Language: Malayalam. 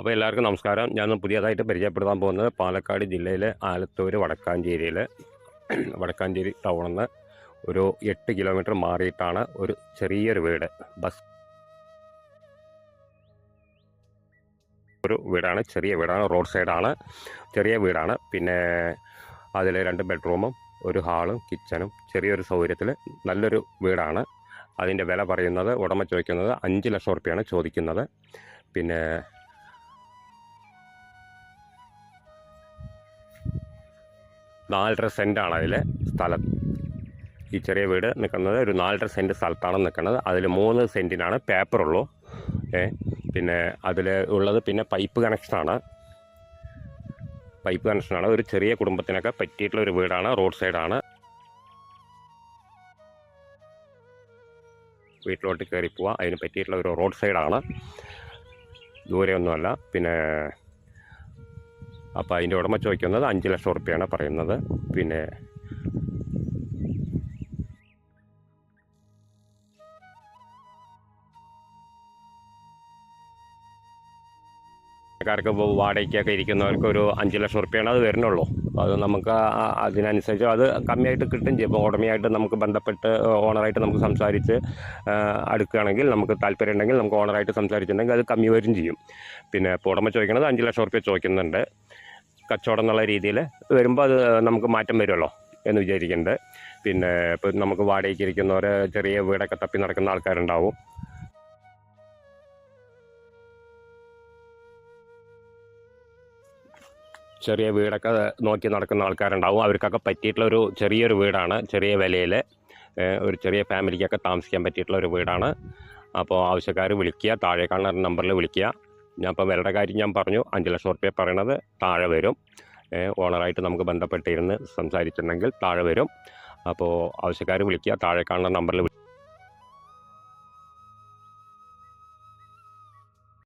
അപ്പോൾ എല്ലാവർക്കും നമസ്കാരം. ഞാൻ പുതിയതായിട്ട് പരിചയപ്പെടുത്താൻ പോകുന്നത് പാലക്കാട് ജില്ലയിലെ ആലത്തൂർ വടക്കാഞ്ചേരിയിൽ വടക്കാഞ്ചേരി ടൗണിൽ നിന്ന് ഒരു എട്ട് കിലോമീറ്റർ മാറിയിട്ടാണ് ഒരു ചെറിയൊരു വീട്. ബസ് ഒരു വീടാണ് ചെറിയ വീടാണ് റോഡ് സൈഡാണ് ചെറിയ വീടാണ്. പിന്നെ അതിൽ രണ്ട് ബെഡ്റൂമും ഒരു ഹാളും കിച്ചണും ചെറിയൊരു സൗകര്യത്തിൽ നല്ലൊരു വീടാണ്. അതിന്റെ വില പറയുന്നത് ഉടമ ചോദിക്കുന്നത് അഞ്ച് ലക്ഷം റുപ്യാണ് ചോദിക്കുന്നത്. പിന്നെ നാലര സെന്റാണ് അതിലെ സ്ഥലം. ഈ ചെറിയ വീട് നിൽക്കുന്നത് ഒരു നാലര സെന്റ് സ്ഥലത്താണ് നിൽക്കുന്നത്. അതിൽ മൂന്ന് സെന്റിനാണ് പേപ്പറുള്ളൂ. ഏ പിന്നെ അതിൽ ഉള്ളത് പിന്നെ പൈപ്പ് കണക്ഷനാണ്. പൈപ്പ് കണക്ഷനാണ്. ഒരു ചെറിയ കുടുംബത്തിനൊക്കെ പറ്റിയിട്ടുള്ള ഒരു വീടാണ് റോഡ് സൈഡാണ്. വീട്ടിലോട്ട് കയറി പോവാം. അതിന് പറ്റിയിട്ടുള്ള ഒരു റോഡ് സൈഡാണ്. ദൂരെയൊന്നുമല്ല. പിന്നെ അപ്പോൾ അതിന്റെ ഉടമ ചോദിക്കുന്നത് അഞ്ച് ലക്ഷം ഉറുപ്പ്യാണ് പറയുന്നത്. പിന്നെ ക്കാർക്ക് ഇപ്പോൾ വാടകയ്ക്കൊക്കെ ഇരിക്കുന്നവർക്ക് ഒരു അഞ്ച് ലക്ഷം റുപ്യാണ് അത് വരുന്നുള്ളൂ. അത് നമുക്ക് അതിനനുസരിച്ച് അത് കമ്മിയായിട്ട് കിട്ടും ചെയ്യും. ഇപ്പോൾ ഉടമയായിട്ട് നമുക്ക് ബന്ധപ്പെട്ട് ഓണറായിട്ട് നമുക്ക് സംസാരിച്ച് അടുക്കുകയാണെങ്കിൽ നമുക്ക് താല്പര്യം ഉണ്ടെങ്കിൽ നമുക്ക് ഓണറായിട്ട് സംസാരിച്ചിട്ടുണ്ടെങ്കിൽ അത് കമ്മി വരും ചെയ്യും. പിന്നെ ഇപ്പോൾ ഉടമ ചോദിക്കുന്നത് അഞ്ച് ലക്ഷം റുപ്യ ചോദിക്കുന്നുണ്ട്. കച്ചവടം എന്നുള്ള രീതിയിൽ വരുമ്പോൾ അത് നമുക്ക് മാറ്റം വരുമല്ലോ എന്ന് വിചാരിക്കുന്നുണ്ട്. പിന്നെ ഇപ്പോൾ നമുക്ക് വാടകയ്ക്ക് ഇരിക്കുന്നവർ ചെറിയ വീടൊക്കെ തപ്പി നടക്കുന്ന ആൾക്കാരുണ്ടാവും. ചെറിയ വീടൊക്കെ നോക്കി നടക്കുന്ന ആൾക്കാരുണ്ടാവും. അവർക്കൊക്കെ പറ്റിയിട്ടുള്ള ഒരു ചെറിയൊരു വീടാണ്. ചെറിയ വിലയിൽ ഒരു ചെറിയ ഫാമിലിക്കൊക്കെ താമസിക്കാൻ പറ്റിയിട്ടുള്ള ഒരു വീടാണ്. അപ്പോൾ ആവശ്യക്കാർ വിളിക്കുക താഴെ കാണുന്ന നമ്പറിൽ വിളിക്കുക. ഞാൻ ഇപ്പോൾ വിലയുടെ കാര്യം ഞാൻ പറഞ്ഞു. അഞ്ച് ലക്ഷം റുപ്യ പറയണത് താഴെ വരും. ഓണറായിട്ട് നമുക്ക് ബന്ധപ്പെട്ടിരുന്ന് സംസാരിച്ചിട്ടുണ്ടെങ്കിൽ താഴെ വരും. അപ്പോൾ ആവശ്യക്കാർ വിളിക്കുക താഴെ കാണുന്ന നമ്പറിൽ